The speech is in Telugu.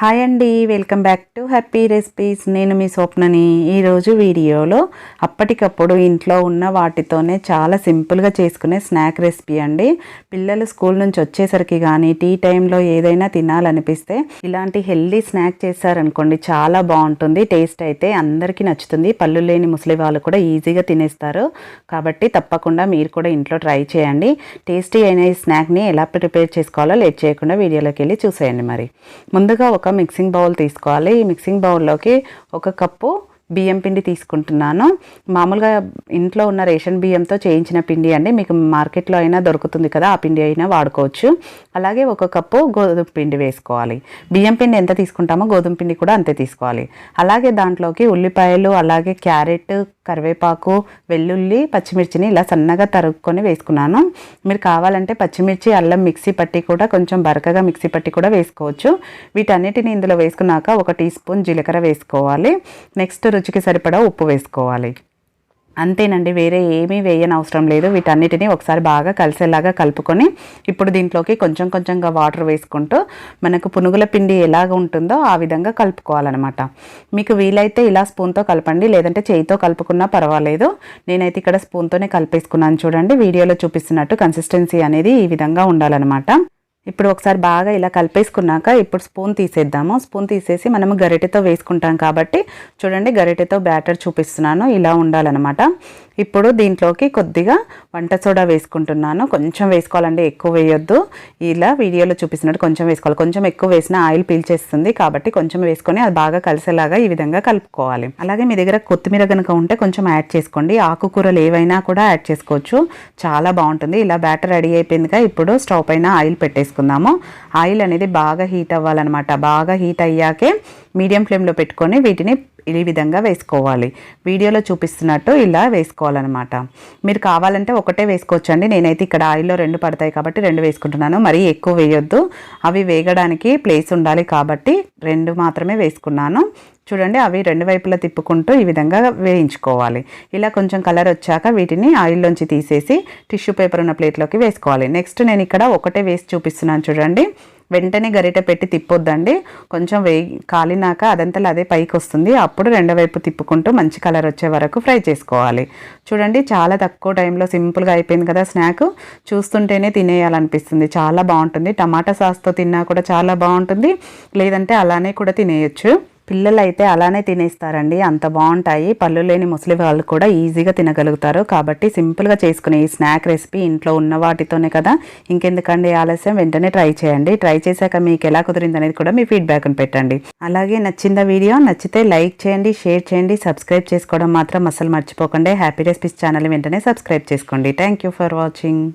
హాయ్ అండి welcome back to happy recipes నేను మీ స్వప్నని ఈరోజు వీడియోలో అప్పటికప్పుడు ఇంట్లో ఉన్న వాటితోనే చాలా సింపుల్గా చేసుకునే స్నాక్ రెసిపీ అండి. పిల్లలు స్కూల్ నుంచి వచ్చేసరికి కానీ టీ టైంలో ఏదైనా తినాలనిపిస్తే ఇలాంటి హెల్దీ స్నాక్ చేశారనుకోండి చాలా బాగుంటుంది. టేస్ట్ అయితే అందరికీ నచ్చుతుంది. పళ్ళు లేని ముసలి వాళ్ళు కూడా ఈజీగా తినేస్తారు. కాబట్టి తప్పకుండా మీరు కూడా ఇంట్లో ట్రై చేయండి. టేస్టీ అయిన ఈ స్నాక్ని ఎలా ప్రిపేర్ చేసుకోవాలో లేట్ చేయకుండా వీడియోలోకి వెళ్ళి చూసేయండి మరి. ముందుగా ఒక ఒక మిక్సింగ్ బౌల్ తీసుకోవాలి. ఈ మిక్సింగ్ బౌల్లోకి ఒక కప్పు బియ్యం పిండి తీసుకుంటున్నాను. మామూలుగా ఇంట్లో ఉన్న రేషన్ బియ్యంతో చేయించిన పిండి అండి. మీకు మార్కెట్లో అయినా దొరుకుతుంది కదా ఆ పిండి అయినా వాడుకోవచ్చు. అలాగే ఒక కప్పు గోధుమ పిండి వేసుకోవాలి. బియ్యం పిండి ఎంత తీసుకుంటామో గోధుమ పిండి కూడా అంతే తీసుకోవాలి. అలాగే దాంట్లోకి ఉల్లిపాయలు అలాగే క్యారెట్ కరివేపాకు వెల్లుల్లి పచ్చిమిర్చిని ఇలా సన్నగా తరుక్కొని వేసుకున్నాను. మీరు కావాలంటే పచ్చిమిర్చి అల్లం మిక్సీ పట్టి కూడా కొంచెం బరకగా మిక్సీ పట్టి కూడా వేసుకోవచ్చు. వీటన్నిటిని ఇందులో వేసుకున్నాక ఒక టీ స్పూన్ జీలకర్ర వేసుకోవాలి. నెక్స్ట్ రుచికి సరిపడా ఉప్పు వేసుకోవాలి. అంతేనండి వేరే ఏమీ వేయని అవసరం లేదు. వీటన్నిటిని ఒకసారి బాగా కలిసేలాగా కలుపుకొని ఇప్పుడు దీంట్లోకి కొంచెం కొంచెంగా వాటర్ వేసుకుంటూ మనకు పునుగుల పిండి ఎలాగ ఉంటుందో ఆ విధంగా కలుపుకోవాలన్నమాట. మీకు వీలైతే ఇలా స్పూన్తో కలపండి లేదంటే చేయితో కలుపుకున్నా పర్వాలేదు. నేనైతే ఇక్కడ స్పూన్తోనే కలిపేసుకున్నాను చూడండి. వీడియోలో చూపిస్తున్నట్టు కన్సిస్టెన్సీ అనేది ఈ విధంగా ఉండాలన్నమాట. ఇప్పుడు ఒకసారి బాగా ఇలా కలిపేసుకున్నాక ఇప్పుడు స్పూన్ తీసేద్దాము. స్పూన్ తీసేసి మనము గరిటెతో వేసుకుంటాం కాబట్టి చూడండి గరిటెతో బ్యాటర్ చూపిస్తున్నాను. ఇలా ఉండాలన్నమాట. ఇప్పుడు దీంట్లోకి కొద్దిగా వంట సోడా వేసుకుంటున్నాను. కొంచెం వేసుకోవాలండి ఎక్కువ వేయొద్దు. ఇలా వీడియోలో చూపిస్తున్నట్టు కొంచెం వేసుకోవాలి. కొంచెం ఎక్కువ వేసిన ఆయిల్ పీల్చేస్తుంది కాబట్టి కొంచెం వేసుకొని అది బాగా కలిసేలాగా ఈ విధంగా కలుపుకోవాలి. అలాగే మీ దగ్గర కొత్తిమీర కనుక ఉంటే కొంచెం యాడ్ చేసుకోండి. ఆకుకూరలు ఏవైనా కూడా యాడ్ చేసుకోవచ్చు. చాలా బాగుంటుంది. ఇలా బ్యాటర్ రెడీ అయిపోయిందిగా. ఇప్పుడు స్టవ్ పైన ఆయిల్ పెట్టేసుకుందాము. ఆయిల్ అనేది బాగా హీట్ అవ్వాలన్నమాట. బాగా హీట్ అయ్యాకే మీడియం ఫ్లేమ్లో పెట్టుకొని వీటిని ఈ విధంగా వేసుకోవాలి. వీడియోలో చూపిస్తున్నట్టు ఇలా వేసుకోవాలన్నమాట. మీరు కావాలంటే ఒకటే వేసుకోవచ్చండి. నేనైతే ఇక్కడ ఆయిల్లో రెండు పడతాయి కాబట్టి రెండు వేసుకుంటున్నాను. మరీ ఎక్కువ వేయొద్దు. అవి వేగడానికి ప్లేస్ ఉండాలి కాబట్టి రెండు మాత్రమే వేసుకున్నాను. చూడండి అవి రెండు వైపులా తిప్పుకుంటూ ఈ విధంగా వేయించుకోవాలి. ఇలా కొంచెం కలర్ వచ్చాక వీటిని ఆయిల్లోంచి తీసేసి టిష్యూ పేపర్ ఉన్న ప్లేట్లోకి వేసుకోవాలి. నెక్స్ట్ నేను ఇక్కడ ఒకటే వేసి చూపిస్తున్నాను చూడండి. వెంటనే గరిటె పెట్టి తిప్పొద్దండి. కొంచెం వేయి కాలినాక అదంతా అదే పైకి వస్తుంది. అప్పుడు రెండో వైపు తిప్పుకుంటూ మంచి కలర్ వచ్చే వరకు ఫ్రై చేసుకోవాలి. చూడండి చాలా తక్కువ టైంలో సింపుల్గా అయిపోయింది కదా స్నాక్. చూస్తుంటేనే తినేయాలనిపిస్తుంది. చాలా బాగుంటుంది. టమాటా సాస్తో తిన్నా కూడా చాలా బాగుంటుంది. లేదంటే అలానే కూడా తినేయచ్చు. పిల్లలు అయితే అలానే తినేస్తారండి. అంత బాగుంటాయి. పళ్ళు లేని ముసలి వాళ్ళు కూడా ఈజీగా తినగలుగుతారు. కాబట్టి సింపుల్గా చేసుకునే ఈ స్నాక్ రెసిపీ ఇంట్లో ఉన్న వాటితోనే కదా. ఇంకెందుకండి ఆలస్యం? వెంటనే ట్రై చేయండి. ట్రై చేశాక మీకు ఎలా కుదిరింది అనేది కూడా మీ ఫీడ్బ్యాక్ని పెట్టండి. అలాగే నచ్చిందా వీడియో? నచ్చితే లైక్ చేయండి షేర్ చేయండి సబ్స్క్రైబ్ చేసుకోవడం మాత్రం అసలు మర్చిపోకండి. హ్యాపీ రెసిపీస్ ఛానల్ వెంటనే సబ్స్క్రైబ్ చేసుకోండి. Thank for watching.